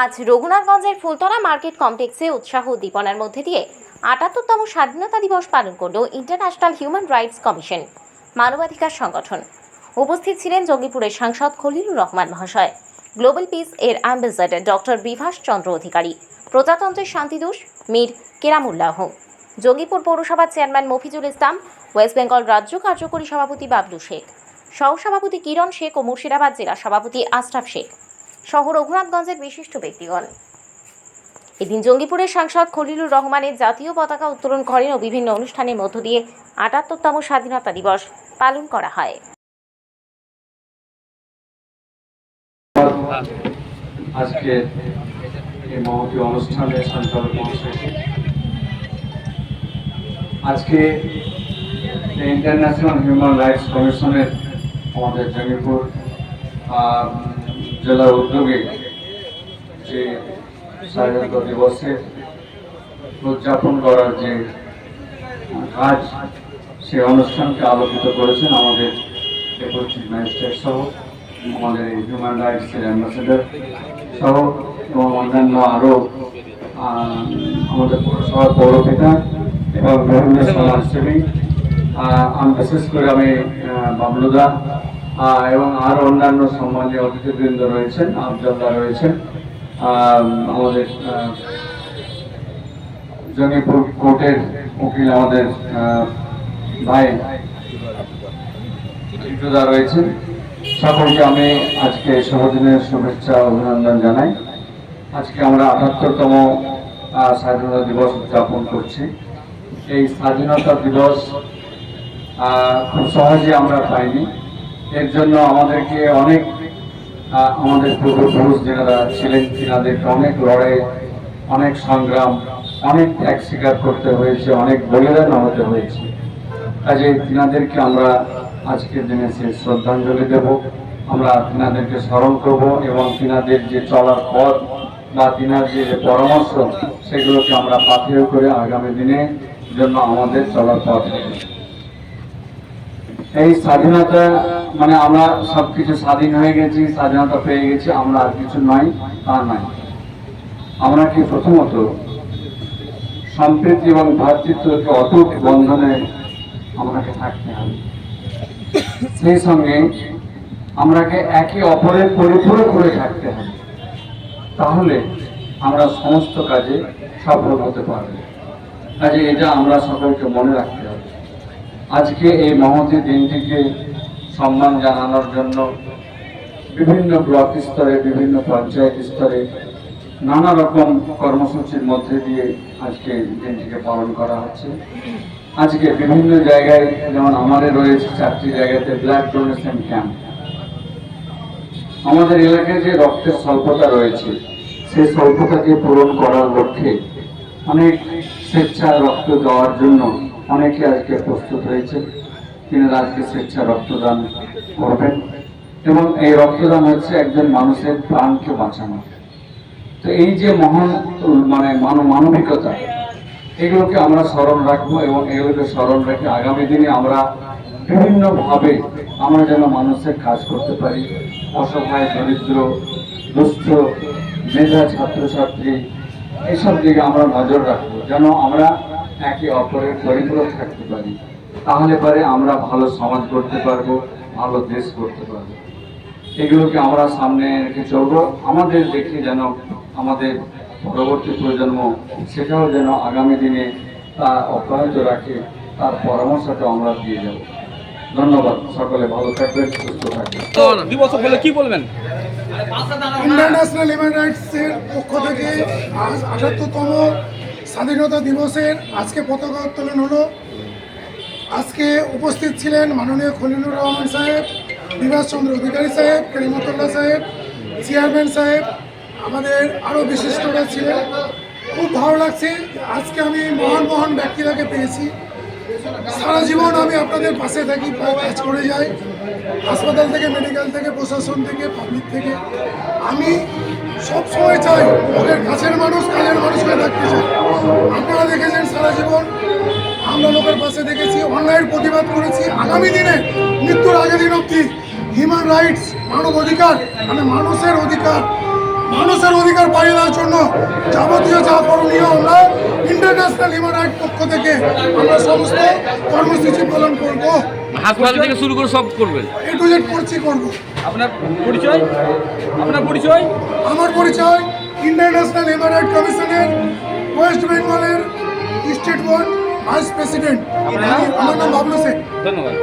আজ রঘুনাথগঞ্জের ফুলতলা মার্কেট কমপ্লেক্সে উৎসাহ উদ্দীপনার মধ্যে দিয়ে আটাত্তরতম স্বাধীনতা দিবস পালন করল ইন্টারন্যাশনাল হিউম্যান রাইটস কমিশন, মানবাধিকার সংগঠন। উপস্থিত ছিলেন জঙ্গিপুরের সাংসদ খলিলুর রহমান মহাশয়, গ্লোবাল পিস এর অ্যাম্বাসাডার ডক্টর বিভাস চন্দ্র অধিকারী, প্রজাতন্ত্রের শান্তিদূষ মীর কেরামুল্লাহ, জঙ্গিপুর পৌরসভার chairman Mofizul Islam, West Bengal রাজ্য কার্যকরী সভাপতি বাবলু শেখ, সহসভাপতি কিরণ শেখ ও মুর্শিদাবাদ জেলা সভাপতি আশরাফ শেখ। সহ রঘুনাথগঞ্জের বিশিষ্ট ব্যক্তিগণ। এদিন জঙ্গিপুরের সাংসদ খলিলুর রহমানের জাতীয় পতাকা উত্তোলন করেন ও বিভিন্ন অনুষ্ঠানের মধ্য দিয়ে আটাত্তরতম স্বাধীনতা দিবস পালন করা হয়। আজকে এই অনুষ্ঠানে আজকে ইন্টারন্যাশনাল হিউম্যান রাইটস কমিশনের আমাদের জঙ্গিপুর জেলার উদ্যোগে যে স্বাধীনতা দিবসের উদযাপন করার যে কাজ সেই অনুষ্ঠানকে আলোকিত করেছেন আমাদের ডেপুটি ম্যাজিস্ট্রেট সহ, আমাদের হিউম্যান রাইটসের অ্যাম্বাসেডার সহ, এবং অন্যান্য আরও আমাদের পৌরসভার পৌরপিতা এবং বিভিন্ন সমাজসেবী। আমি বিশেষ করে আমি বাবলুদা এবং আর অন্যান্য সম্মানীয় অতিথিবৃন্দ রয়েছেন আফজলদা রয়েছেন আমাদের জঙ্গিপুর কোর্টের উকিল আমাদের ভাই টিটুদা রয়েছেন। সকলকে আমি আজকে শুভদিনের শুভেচ্ছা, অভিনন্দন জানাই। আজকে আমরা আটাত্তরতম স্বাধীনতা দিবস উদযাপন করছি। এই স্বাধীনতা দিবস খুব সহজে আমরা পাইনি। এর জন্য আমাদেরকে অনেক আমাদের পূর্বপুরুষ যারা ছিলেন, তিনাদেরকে অনেক লড়াই, অনেক সংগ্রাম, অনেক ত্যাগ স্বীকার করতে হয়েছে, অনেক বলিদান হতে হয়েছে। কাজে তিনাদেরকে আমরা আজকের দিনে সে শ্রদ্ধাঞ্জলি দেব। আমরা তিনাদেরকে স্মরণ করব এবং তিনাদের যে চলার পথ বা তিনার যে পরামর্শ, সেগুলোকে আমরা পাথেয় করে আগামী দিনে জন্য আমাদের চলার পথ এই স্বাধীনতা মানে আমরা সবকিছু স্বাধীন হয়ে গেছি, স্বাধীনতা পেয়ে গেছি, আমরা আর কিছু নয়, তা নয়। আমরা কি প্রথমত সম্প্রীতি এবং ভ্রাতৃত্বকে অটুট বন্ধনে আমাকে থাকতে হবে। সেই সঙ্গে আমরাকে একে অপরের পরিপূরক করে থাকতে হবে। তাহলে আমরা সমস্ত কাজে সফল হতে পারব। কাজে এটা আমরা সকলকে মনে রাখতে হবে। আজকে এই মহতী দিনটিকে সম্মান জানানোর জন্য বিভিন্ন ব্লক স্তরে, বিভিন্ন পঞ্চায়েত স্তরে নানা রকম কর্মসূচির মধ্যে দিয়ে আজকে দিনটিকে পালন করা হচ্ছে। আজকে বিভিন্ন জায়গায় যেমন আমাদের রয়েছে চারটি জায়গাতে ব্লাড ডোনেশন ক্যাম্প। আমাদের এলাকায় যে রক্তের স্বল্পতা রয়েছে, সেই স্বল্পতাকে পূরণ করার লক্ষ্যে অনেক স্বেচ্ছা রক্ত দেওয়ার জন্য অনেকে আজকে প্রস্তুত হয়েছে। তিনারা আজকে স্বেচ্ছা রক্তদান করবেন এবং এই রক্তদান হচ্ছে একজন মানুষের প্রাণকে বাঁচানো। তো এই যে মহান মানে মানব মানবিকতা, এগুলোকে আমরা স্মরণ রাখব এবং এগুলোকে স্মরণ রেখে আগামী দিনে আমরা বিভিন্নভাবে আমরা যেন মানুষের কাজ করতে পারি। অসহায়, দরিদ্র, দুস্থ, মেধা, ছাত্রছাত্রী, এসব দিকে আমরা নজর রাখব যেন আমরা একে অপরের পরিপূরক থাকতে পারি। তাহলে পরে আমরা ভালো সমাজ করতে পারব ভালো দেশ করতে পারব। এগুলোকে আমরা সামনে রেখে চলবো। আমাদের দেখে যেন আমাদের পরবর্তী প্রজন্ম সেটাও যেন আগামী দিনে তা অব্যাহত রাখে তার পরামর্শটা আমরা দিয়ে যাব। ধন্যবাদ। সকলে ভালো থাকবেন সুস্থ থাকবেন। দিবস বলে কি বলবেন? ইন্টারন্যাশনাল হিউম্যান রাইটসের পক্ষ থেকে আজ আটাত্তরতম স্বাধীনতা দিবসের আজকে পতাকা উত্তোলন হলো। আজকে উপস্থিত ছিলেন মাননীয় খলিলুর রহমান সাহেব বিভাস চন্দ্র অধিকারী সাহেব, করিমতুল্লাহ সাহেব, চেয়ারম্যান সাহেব, আমাদের আরও বিশিষ্টরা ছিলেন। খুব ভালো লাগছে আজকে আমি মহান মহান ব্যক্তিরাকে পেয়েছি। সারা জীবন আমি আপনাদের পাশে থাকি কাজ করে যাই। হাসপাতাল থেকে, মেডিকেল থেকে, প্রশাসন থেকে, পাবলিক থেকে। আমি সব সময় চাই, লোকের কাছের মানুষ কাজের মানুষকে থাকতে চাই। আপনারা দেখেছেন সারা জীবন আমরা লোকের পাশে দেখেছি অন্যায়ের প্রতিবাদ করেছি। আগামী দিনে মৃত্যুর আগের দিন অব্দি হিউম্যান রাইটস মানব অধিকার মানে মানুষের অধিকার মানুষের অধিকার পাইয়ে দেওয়ার জন্য যাবতীয় যা করণীয় আমরা ইন্টারন্যাশনাল হিউম্যান রাইট পক্ষ থেকে আমরা সমস্ত কর্মসূচি পালন করব। হাসপাতাল থেকে শুরু করে সব করবেন? এ টু জেড করছি করব। আপনার পরিচয়? আপনার পরিচয়? আমার পরিচয় ইন্টারন্যাশনাল হিউম্যান রাইট কমিশনের ওয়েস্ট বেঙ্গলের স্টেট বোর্ড ভাইস প্রেসিডেন্ট আমার নাম বাবলু শেখ ধন্যবাদ।